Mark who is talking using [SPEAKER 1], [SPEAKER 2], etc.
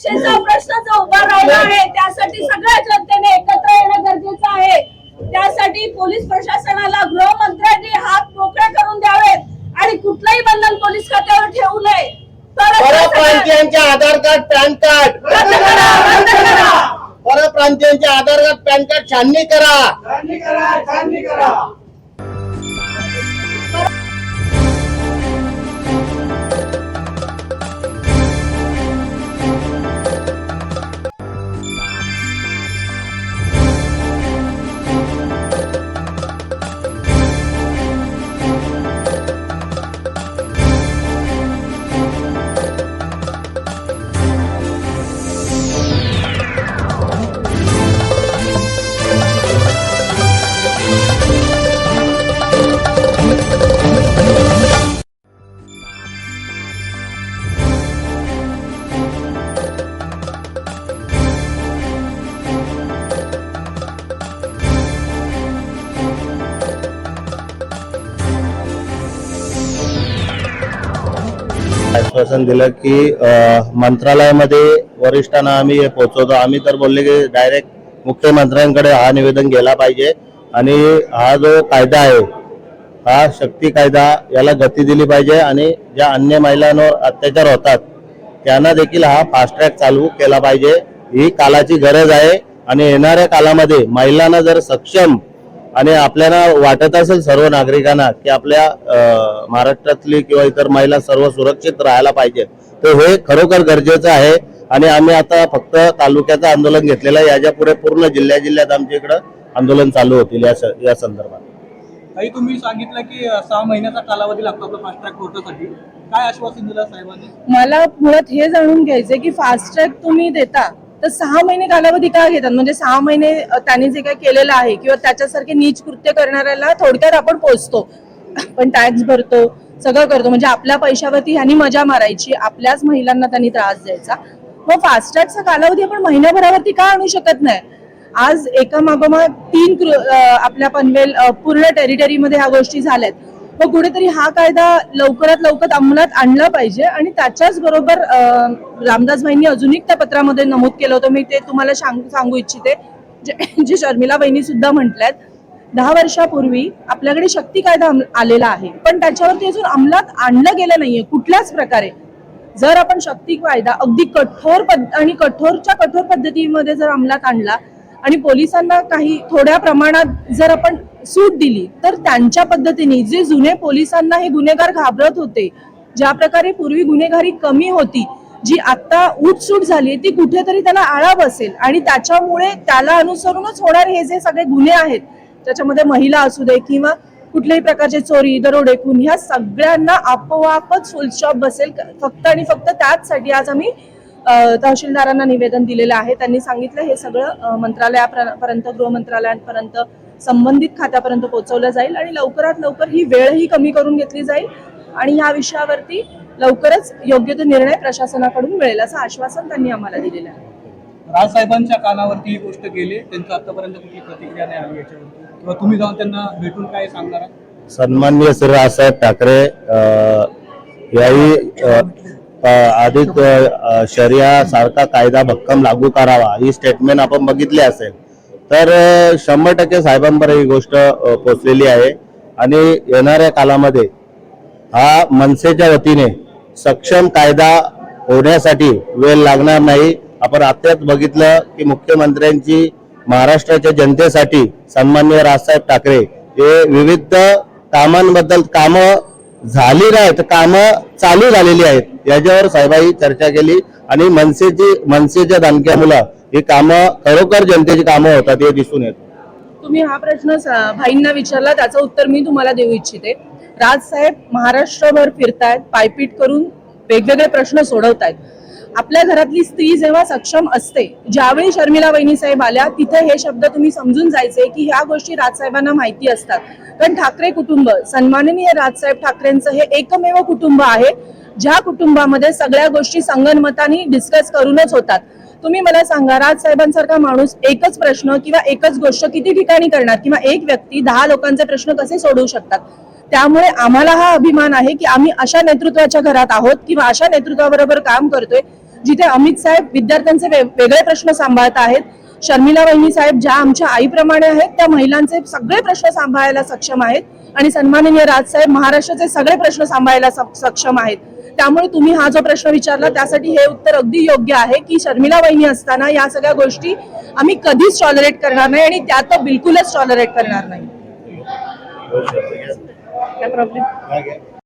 [SPEAKER 1] सुरक्षेचा प्रश्न जो उभा राहिला आहे. त्यासाठी सगळ्या जनतेने एकत्र येणं गरजेचं आहे. त्यासाठी पोलीस प्रशासनाला गृहमंत्र्यांनी हात मोकळे करून द्यावेत आणि कुठलंही बंधन पोलीस खात्यावर ठेवू नये.
[SPEAKER 2] परप्रांतीयांचे आधार कार्ड पॅन कार्ड. परप्रांतीयांचे आधार कार्ड पॅन कार्ड छाननी करा. आश्वासन दिलं की मंत्रालयामध्ये वरिष्ठांना आम्ही हे पोहोचवतो. आम्ही तर बोलले की डायरेक्ट मुख्यमंत्र्यांकडे हा निवेदन गेला पाहिजे. आणि हा जो कायदा आहे हा शक्ती कायदा याला गती दिली पाहिजे आणि ज्या अन्य महिलांवर अत्याचार होतात त्यांना देखील हा फास्ट ट्रॅक चालू केला पाहिजे. ही कालाची गरज आहे आणि येणाऱ्या कालामध्ये महिलांना जर सक्षम आणि आपल्याला वाटत असेल सर्व नागरिकांना की आपल्या महाराष्ट्रातली किंवा इतर महिला सर्व सुरक्षित राहायला पाहिजे तर हे खरोखर गरजेचं आहे. आणि आम्ही आता फक्त तालुक्याचं आंदोलन घेतलेलं आहे. याच्यापुढे पूर्ण जिल्ह्या जिल्ह्यात आमच्या इकडं आंदोलन चालू होतील या संदर्भात.
[SPEAKER 3] काही तुम्ही सांगितलं की सहा महिन्याचा कालावधी लागतो आपल्या फास्ट ट्रॅक कोर्टासाठी. काय आश्वासन दिलं साहेबांनी?
[SPEAKER 4] मला मुळात हे जाणून घ्यायचंय की फास्ट ट्रॅक तुम्ही देता तर सहा महिने कालावधी का घेतात? म्हणजे सहा महिने त्यांनी जे काही केलेलं आहे किंवा त्याच्यासारखे नीच कृत्य करणाऱ्याला थोडक्यात आपण पोचतो. आपण टॅक्स भरतो सगळं करतो. म्हणजे आपल्या पैशावरती ह्यांनी मजा मारायची आपल्याच महिलांना त्यांनी त्रास द्यायचा. मग फास्ट कालावधी आपण महिन्याभरावरती का आणू शकत नाही? आज एका मागोमाग तीन आपल्या पनवेल पूर्ण टेरिटरीमध्ये ह्या गोष्टी झाल्यात. मग कुठेतरी हा कायदा लवकरात लवकर अंमलात आणला पाहिजे आणि त्याच्याच बरोबर रामदासबाईंनी अजून एक त्या पत्रामध्ये नमूद केलं होतं. मी ते तुम्हाला सांग- सांगू इच्छिते. जे जे शर्मिला बहिणी सुद्धा म्हटल्यात दहा वर्षापूर्वी आपल्याकडे शक्ती कायदा आलेला आहे पण त्याच्यावरती अजून अंमलात आणलं गेलं नाहीये कुठल्याच प्रकारे. जर आपण शक्ती कायदा अगदी कठोर पद आणि कठोरच्या कठोर पद्धतीमध्ये जर अंमलात आणला आणि पोलिसांना काही थोड्या प्रमाणात जर आपण सूट दिली तर त्यांच्या पद्धतीने जे जुने पोलिसांना हे गुन्हेगार घाबरत होते ज्या प्रकारे पूर्वी गुन्हेगारी कमी होती जी आता उठसूट झाली ती कुठेतरी त्याला आळा बसेल आणि त्याच्यामुळे त्याला अनुसरूनच होणार हे जे सगळे गुन्हे आहेत त्याच्यामध्ये महिला असू दे किंवा कुठल्याही प्रकारचे चोरी दरोडे खून ह्या सगळ्यांना आपोआपच फुलस्टॉप बसेल. फक्त आणि फक्त त्याचसाठी आज आम्ही तहसीलदारांना निवेदन दिलेलं आहे. त्यांनी सांगितलं हे सगळं मंत्रालयापर्यंत गृह मंत्रालयापर्यंत संबंधित खात्यापर्यंत पोहोचवलं जाईल आणि लवकरात लवकर ही वेळही कमी करून घेतली जाईल. आणि या विषयावरती लवकरच योग्य तो निर्णय प्रशासनाकडून मिळेल असं आश्वासन त्यांनी आम्हाला दिलेलं आहे.
[SPEAKER 3] राजसाहेबांच्या कानावरती ही गोष्ट गेली. त्यांचं आतापर्यंत कुठली प्रतिक्रिया नाही आली याच्यावरती. किंवा तुम्ही जाऊन त्यांना भेटून काय सांगणार?
[SPEAKER 2] सन्माननीय श्री राजसाहेब ठाकरे अ, याही अ, शरिया सारखा कायदा भक्कम लागू करावा ही स्टेटमेंट आपण बघितली असेल. तर शंभर टक्के साहेबांपर्यंत ही गोष्ट पोचलेली आहे. आणि येणाऱ्या कालामध्ये हा मनसेच्या वतीने सक्षम कायदा होण्यासाठी वेळ लागणार नाही. आपण आत्ताच बघितलं की मुख्यमंत्र्यांची महाराष्ट्राच्या जनतेसाठी सन्मान्य राजसाहेब ठाकरे हे विविध कामांबद्दल कामं झाली नाही कामं चालू झालेली आहेत. याच्यावर साहेबांनी चर्चा केली आणि मनसेची मनसेच्या दणक्यामुळं ही कामं खरोखर जनतेची कामं होतात हे दिसून येत.
[SPEAKER 4] तुम्ही हा प्रश्न भाईंना विचारला त्याचं उत्तर मी तुम्हाला देऊ इच्छिते. राजसाहेब महाराष्ट्रभर फिरतायत पायपीट करून वेगवेगळे प्रश्न सोडवतायत. आपल्या घरातली स्त्री जेव्हा सक्षम असते ज्यावेळी शर्मिला वहिनी साहेब आल्या तिथे हे शब्द तुम्ही समजून जायचे की ह्या गोष्टी राजसाहेबांना माहिती असतात. कारण ठाकरे कुटुंब सन्माननीय राजसाहेब ठाकरेंचं हे एकमेव कुटुंब आहे ज्या कुटुंबामध्ये सगळ्या गोष्टी संगनमताने डिस्कस करूनच होतात. तुम्ही मला सांगा राजसाहेबांसारखा माणूस एकच प्रश्न किंवा एकच गोष्ट किती ठिकाणी करणार? किंवा एक व्यक्ती दहा लोकांचे प्रश्न कसे सोडवू शकतात? त्यामुळे आम्हाला हा अभिमान आहे की आम्ही अशा नेतृत्वाच्या घरात आहोत किंवा अशा नेतृत्वाबरोबर काम करतोय जिथे अमित साहेब विद्यार्थ्यांचे वेगळे प्रश्न सांभाळत आहेत शर्मिला वहिनी साहेब ज्या आमच्या आईप्रमाणे आहेत त्या महिलांचे सगळे प्रश्न सांभाळायला सक्षम आहेत आणि सन्माननीय राजसाहेब महाराष्ट्राचे सगळे प्रश्न सांभाळायला सक्षम आहेत. त्यामुळे तुम्ही हा जो प्रश्न विचारला त्यासाठी हे उत्तर अगदी योग्य आहे की शर्मिला वहिनी असताना या सगळ्या गोष्टी आम्ही कधीच टॉलरेट करणार नाही आणि त्या तर बिलकुलच टॉलरेट करणार नाही.